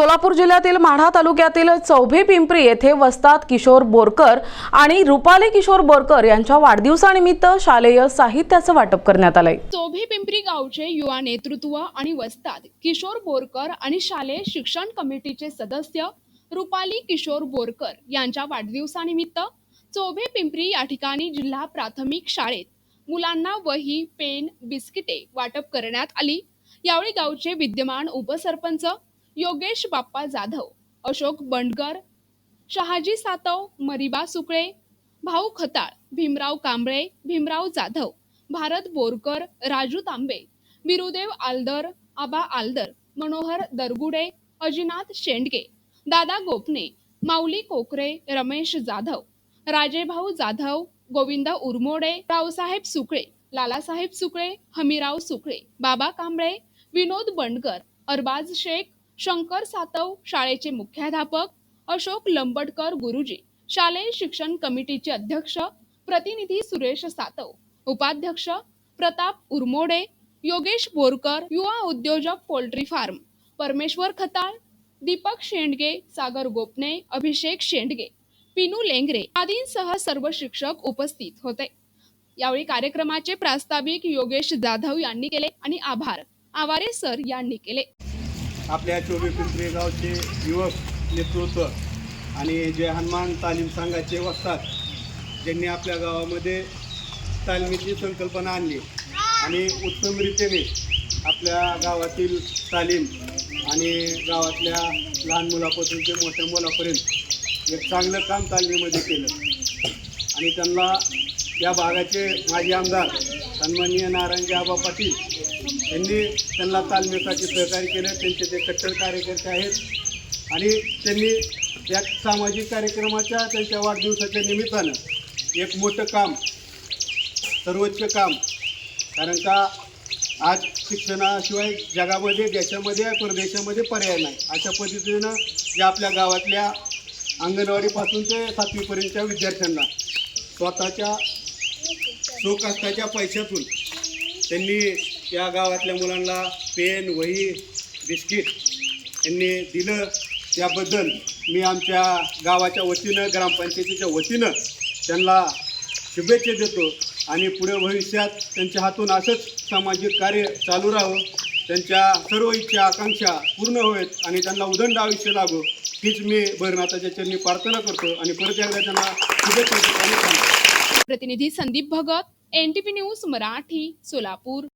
सोलापूर जिल्ह्यातील माढा तालुक्यातील चौभे पिंपरी येथे वसतात किशोर बोरकर आणि रुपाली किशोर बोरकर यांच्या वाढदिवसानिमित्त शालेय साहित्याचं वाटप करण्यात आलंय. चौभे पिंपरी गावचे युवा नेतृत्व आणि वस्ताद किशोर बोरकर आणि शालेय शिक्षण कमिटीचे सदस्य रुपाली किशोर बोरकर यांच्या वाढदिवसानिमित्त चौभे पिंपरी या ठिकाणी जिल्हा प्राथमिक शाळेत मुलांना वही पेन बिस्किटे वाटप करण्यात आली. यावेळी गावचे विद्यमान उपसरपंच योगेश बाप्पा जाधव अशोक बंडकर शहाजी सातव मरिबा सुकळे भाऊ खताळ भीमराव कांबळे भीमराव जाधव भारत बोरकर राजू तांबे बिरुदेव आलदर आबा आलदर मनोहर दरगुडे अजिनाथ शेंडगे दादा गोपने माऊली कोकरे रमेश जाधव राजेभाऊ जाधव गोविंद उरमोडे रावसाहेब सुकळे लालासाहेब सुकळे हमीराव सुकळे बाबा कांबळे विनोद बंडकर अरबाज शेख शंकर सातव शाळेचे मुख्याध्यापक अशोक लंबटकर गुरुजी शालेय शिक्षण कमिटीचे अध्यक्ष प्रतिनिधी सुरेश सातव उपाध्यक्ष प्रताप उरमोडे योगेश बोरकर युवा उद्योजक पोल्ट्री फार्म परमेश्वर खताळ दीपक शेंडगे सागर गोपने अभिषेक शेंडगे पिनू लेंगरे आदींसह सर्व शिक्षक उपस्थित होते. यावेळी कार्यक्रमाचे प्रास्ताविक योगेश जाधव यांनी केले आणि आभार. आवारे सर यांनी केले. आपल्या चोबी पिंपरी गावचे युवक नेतृत्व आणि जे हनुमान तालीम संघाचे वसतात ज्यांनी आपल्या गावामध्ये तालमीची संकल्पना आणली आणि उत्तम रीतीने आपल्या गावातील तालीम आणि गावातल्या लहान मुलापासून ते मोठ्या मुलापर्यंत एक चांगलं काम तालमीमध्ये केलं. आणि त्यांना या भागाचे माजी आमदार सन्माननीय नारायणजी आबा पाटील यांनी त्यांना तालमेकाचे सहकार्य केलं. त्यांचे ते कट्टर कार्यकर्ते आहेत आणि त्यांनी या सामाजिक कार्यक्रमाच्या त्यांच्या वाढदिवसाच्या निमित्तानं एक मोठं काम सर्वोच्च काम कारण का आज शिक्षणाशिवाय जगामध्ये देशामध्ये परदेशामध्ये पर्याय नाही. अशा पद्धतीनं जे आपल्या गावातल्या अंगणवाडीपासून ते सातवीपर्यंतच्या विद्यार्थ्यांना स्वतःच्या स्वकष्टाच्या पैशातून त्यांनी या गावातल्या मुलांना पेन वही बिस्किट यांनी दिलं. त्याबद्दल मी आमच्या गावाच्या वतीनं ग्रामपंचायतीच्या वतीनं त्यांना शुभेच्छा देतो आणि पुढे भविष्यात त्यांच्या हातून असंच सामाजिक कार्य चालू राहावं. त्यांच्या सर्व इच्छा आकांक्षा पूर्ण व्हावेत आणि त्यांना उदंड आयुष्य लागो हीच मी भरनाथाच्या चरणी प्रार्थना करतो आणि परत एकदा त्यांना शुभेच्छा देतो प्रतिनिधी Sandeep Bhagat N T news Marathi Solapur.